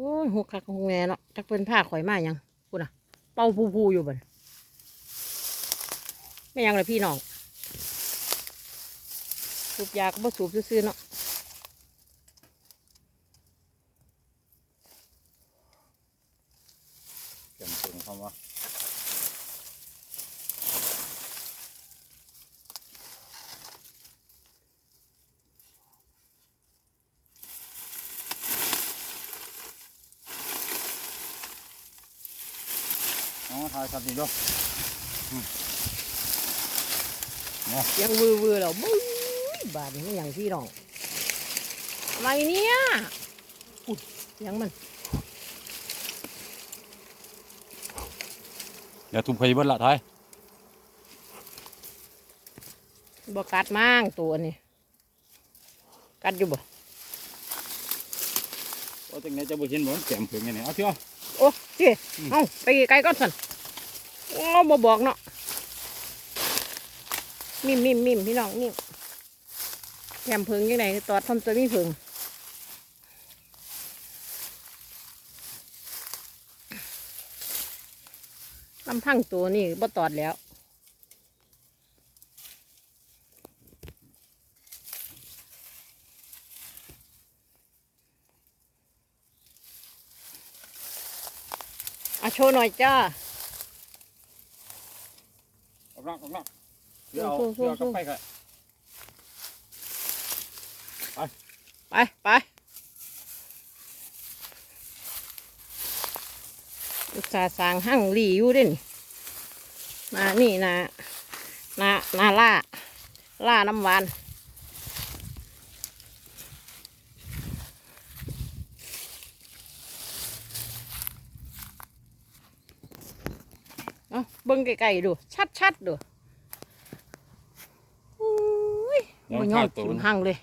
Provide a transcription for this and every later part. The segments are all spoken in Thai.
โอ้ยหัวคักหงแม่เนาะจักเพิ่นผ้าข่อยมาหยังพูดน่ะ เป่าผู้ๆอยู่บ่นไม่ยังเลยพี่น้อง สูบยาก็บ่สูบซื่อๆเนาะเต็มถึงคำว่า อ๋อถ่ายสัตว์ดีด้วยเสียังวือวือๆแล้วบึ้ยบาดนี้ไม่หยังพี่น้องอะไรเนี่ยอุ้ยเสียังมันอย่าทุ่มใครเบิ้ลละท้ายบ่กัดมั่งตัวนี้กัดอยู่บ่โอ้จังไหนจะบ่เห็นบ่มันแจ่มถึงไงเนี่ยเอาเถอะโอ้เจ๊เอาไปไกลๆก่อนสัน โอ้บ่บอกเนาะมิมมิมมิมพี่น้องมิมแถมเพิงยังไงตอดทำตัวมีเพิงลำพังตัวนี่บ่ตอดแล้วอะโชว์หน่อยจ้า นอกออกนอกเดี๋ยวเอาสู้ๆเดี๋ยวเอากลับไปกันไปไปอุตสาห์สร้างหั่งหลีอยู่เด่นนานี่นานานาล่า ล่าน้ำหวาน เอาเบิ้งไกลๆดู ชัดๆดูอุ้ยเดี๋ยวมันยอข้าดตัวกินนะหั่งเลย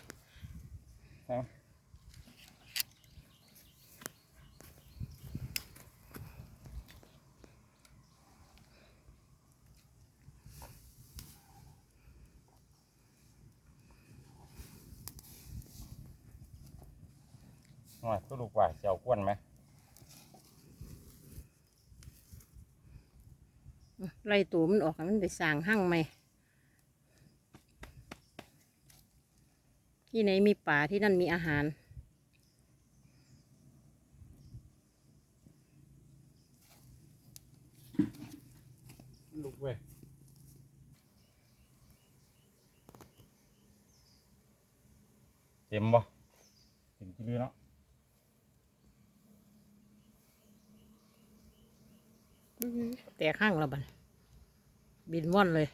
หน่อยก็ลูกว่าเจ้ากวนไหม ไล่ตัวมันออกมันได้สร้างหั่งไหมที่ไหนมีป่าที่นั่นมีอาหารลูกเว้ยเต็มบ่เต็มที่เรือเนาะ แต่ข้างเราบันบินว่อนเลย